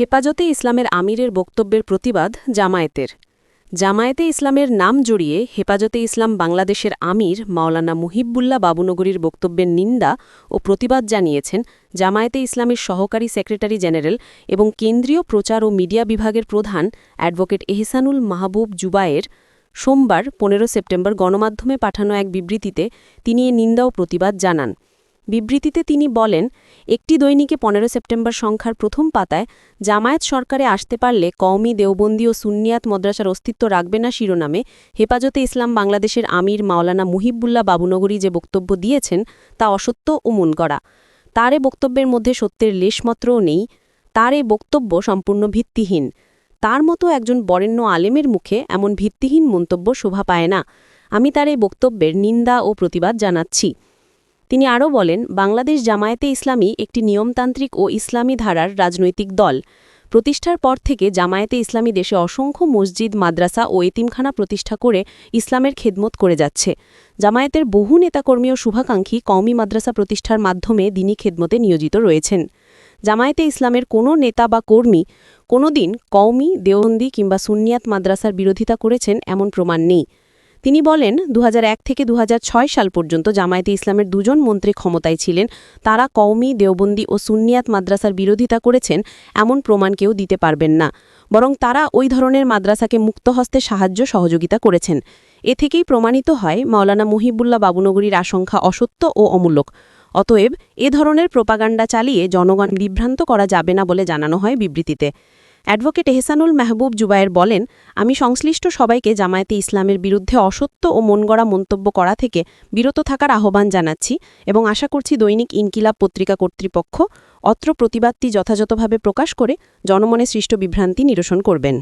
হেফাজতে ইসলামের আমিরের বক্তব্যের প্রতিবাদ জামায়াতের। জামায়াতে ইসলামের নাম জড়িয়ে হেফাজতে ইসলাম বাংলাদেশের আমির মাওলানা মুহিবুল্লাহ বাবুনগরীর বক্তব্যের নিন্দা ও প্রতিবাদ জানিয়েছেন জামায়াতে ইসলামের সহকারী সেক্রেটারি জেনারেল এবং কেন্দ্রীয় প্রচার ও মিডিয়া বিভাগের প্রধান অ্যাডভোকেট এহসানুল মাহবুব জুবায়ের সোমবার পনেরো সেপ্টেম্বর গণমাধ্যমে পাঠানো এক বিবৃতিতে তিনি এ নিন্দা ও প্রতিবাদ জানান। বিবৃতিতে তিনি বলেন, একটি দৈনিকে পনেরো সেপ্টেম্বর সংখ্যার প্রথম পাতায় জামায়াত সরকারে আসতে পারলে কওমি, দেওবন্দি ও সুন্নিয়াত মদ্রাসার অস্তিত্ব রাখবে না শিরোনামে। হেফাজতে ইসলাম বাংলাদেশের আমির মাওলানা মুহিবুল্লাহ বাবুনগরী যে বক্তব্য দিয়েছেন, তা অসত্য ও মন করা তার বক্তব্যের মধ্যে সত্যের লেশমাত্রও নেই। তার এ বক্তব্য সম্পূর্ণ ভিত্তিহীন। তার মতো একজন বরেণ্য আলেমের মুখে এমন ভিত্তিহীন মন্তব্য শোভা পায় না। আমি তার এই বক্তব্যের নিন্দা ও প্রতিবাদ জানাচ্ছি। তিনি আরও বলেন, বাংলাদেশ জামায়াতে ইসলামী একটি নিয়মতান্ত্রিক ও ইসলামী ধারার রাজনৈতিক দল। প্রতিষ্ঠার পর থেকে জামায়াতে ইসলামী দেশে অসংখ্য মসজিদ, মাদ্রাসা ও এতিমখানা প্রতিষ্ঠা করে ইসলামের খেদমত করে যাচ্ছে। জামায়াতের বহু নেতাকর্মী ও শুভাকাঙ্ক্ষী কওমি মাদ্রাসা প্রতিষ্ঠার মাধ্যমে দিনী খেদমতে নিয়োজিত রয়েছেন। জামায়াতে ইসলামের কোনো নেতা বা কর্মী কোনোদিন কওমি দেওবন্দি কিংবা সুন্নিয়াত মাদ্রাসার বিরোধিতা করেছেন এমন প্রমাণ নেই। তিনি বলেন দু হাজার এক থেকে দু হাজার ছয় সাল পর্যন্ত জামায়াতে ইসলামের দুজন মন্ত্রী ক্ষমতায় ছিলেন। তারা কওমি, দেওবন্দি ও সুন্নিয়াত মাদ্রাসার বিরোধিতা করেছেন, এমন প্রমাণ কেউ দিতে পারবেন না। বরং তারা ওই ধরনের মাদ্রাসাকে মুক্তহস্তে সাহায্য সহযোগিতা করেছেন। এ থেকেই প্রমাণিত হয়, মাওলানা মুহিবুল্লাহ বাবুনগরীর আশঙ্কা অসত্য ও অমূলক। অতএব এ ধরনের প্রোপাগান্ডা চালিয়ে জনগণ বিভ্রান্ত করা যাবে না বলে জানানো হয় বিবৃতিতে। অ্যাডভোকেট এহসানুল মাহবুব জুবায়ের বলেন, আমি সংশ্লিষ্ট সবাইকে জামায়াতে ইসলামের বিরুদ্ধে অসত্য ও মনগড়া মন্তব্য করা থেকে বিরত থাকার আহ্বান জানাচ্ছি এবং আশা করছি দৈনিক ইনকিলাব পত্রিকা কর্তৃপক্ষ অত্র প্রতিবাদটি যথাযথভাবে প্রকাশ করে জনমনে সৃষ্ট বিভ্রান্তি নিরসন করবেন।